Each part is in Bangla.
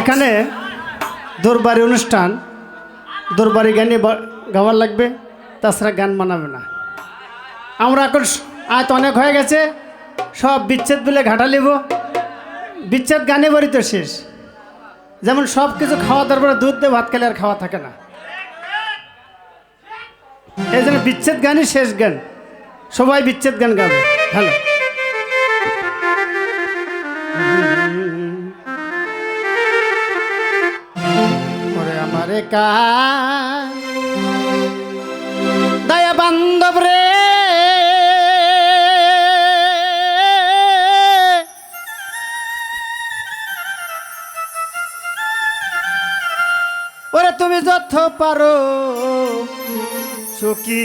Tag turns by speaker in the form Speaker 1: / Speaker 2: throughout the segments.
Speaker 1: এখানে দরবারি অনুষ্ঠান, দরবারি গানে গাওয়ার লাগবে, তাছাড়া গান মানাবে না। আমরা এখন আজ অনেক হয়ে গেছে, সব বিচ্ছেদ বলে ঘাটা নেব বিচ্ছেদ গানে বাড়ি তো শেষ। যেমন সব কিছু খাওয়া তারপরে দুধ দিয়ে ভাত খেলে আর খাওয়া থাকে না। এই জন্য বিচ্ছেদ গানই শেষ গান। সবাই বিচ্ছেদ গান গাবে। হ্যালো। ওরে দয়া বান্ধব রে। ওরে তুমি যত পারো সুখী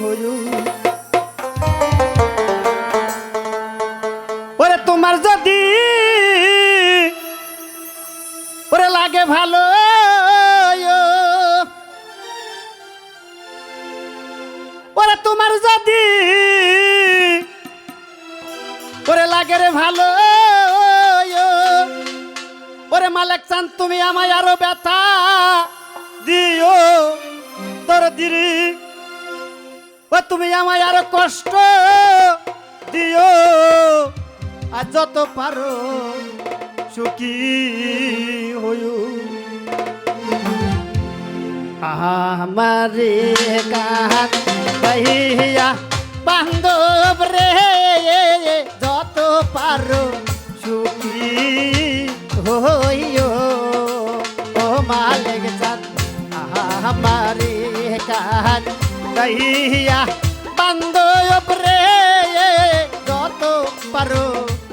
Speaker 1: হইও। মালেক চান তুমি আমায় আরও ব্যথা দিও তোর দিরি ও তুমি আমায় আরও কষ্ট দিও, আর যত পারো সুখী হইও। আমারে কাহাত কহিয়া বান্ধব রে, যত পারো সুখী হইও। ও মালিক চাঁদ আমারে কাহাত কহিয়া বান্ধব রে যত পারো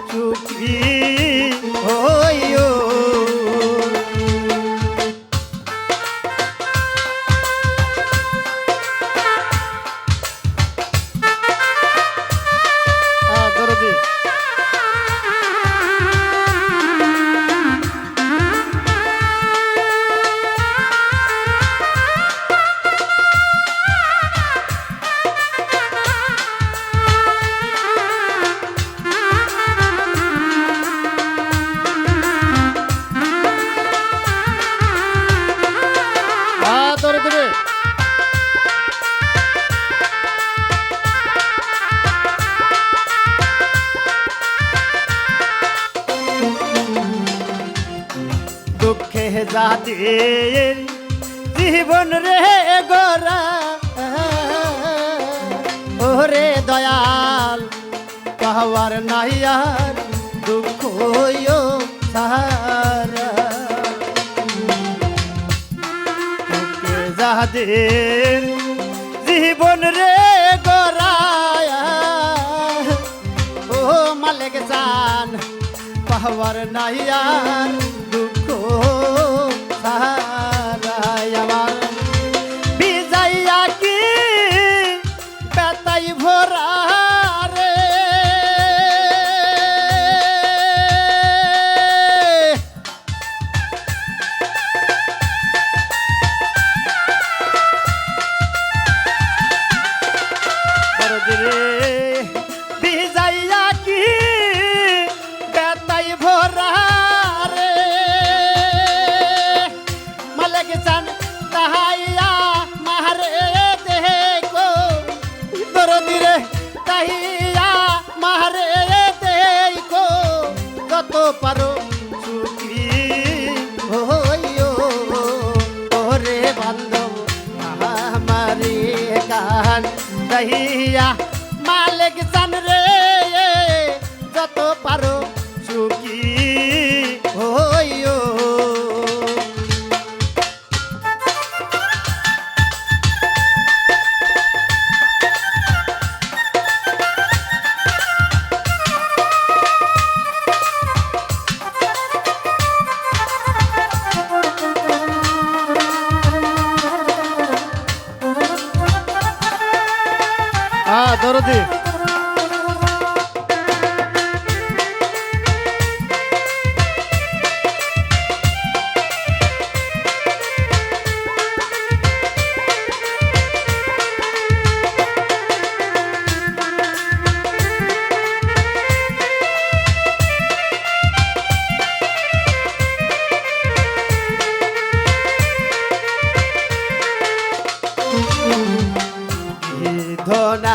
Speaker 1: সুখী যাদের জীবন রে গোরা। ওরে দয়াল, পাওয়ার নাই আর দুঃখ দুঃখে যাদের জীবন রে গোরায় ও মালিক জান, পাওয়ার নাই আর পারো সুখী হইও। ওরে বান্ধব আমারে কান দহিয়া, মালিক জান রে, যত পারো সুখী হইও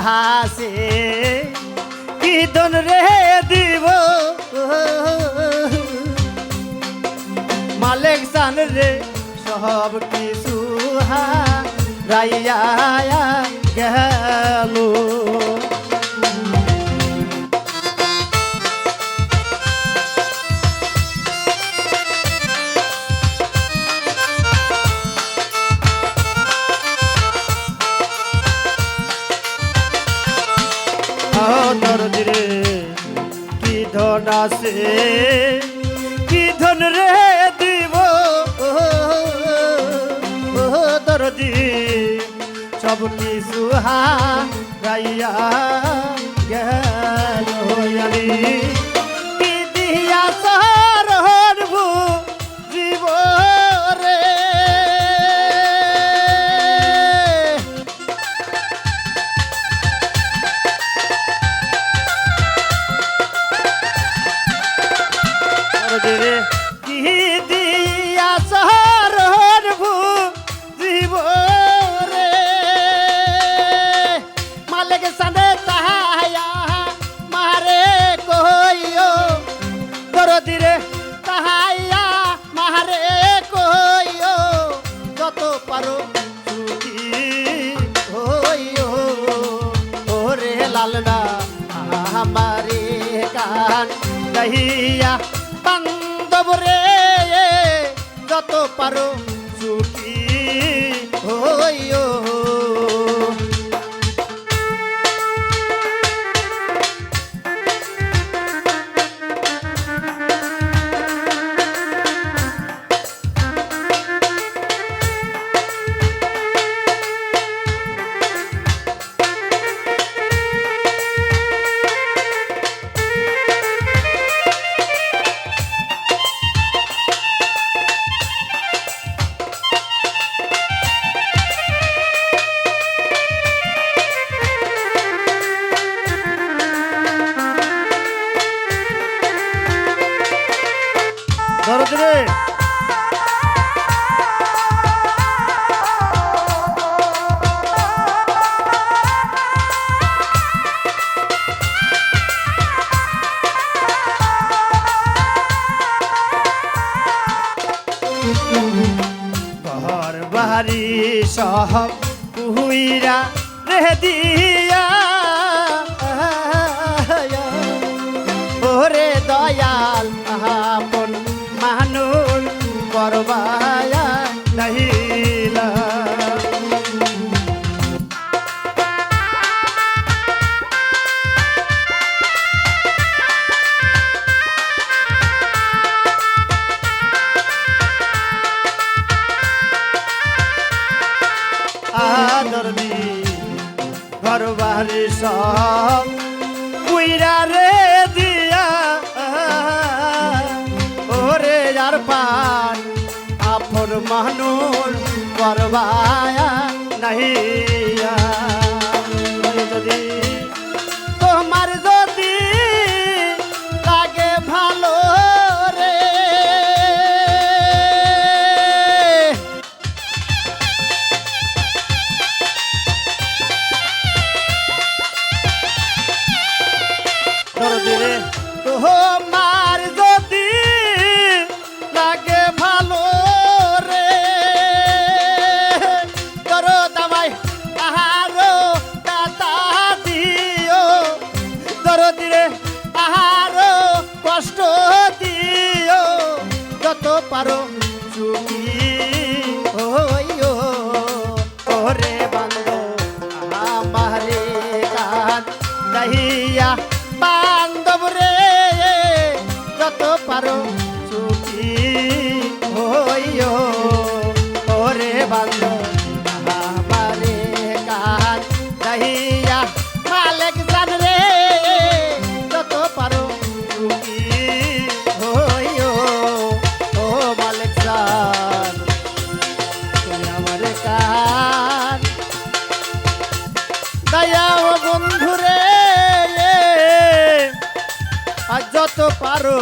Speaker 1: হাসে। কি দন রে দিব? মালিক সান রে সব কিছু হা রাইয়া গেলু। ধন আছে? কি ধন রে দিব? দরদি সব কিছু হা গাইয়া গেল আমি हमारे कान कहिया বান্ধব রে যত পারো চুপি হইও দিয়া ওরে দয়া নারী সব কুইরা রে দিয়া। ওরে আর পান আপন মানুষ করবায়া নাহি। কষ্ট তো পারো।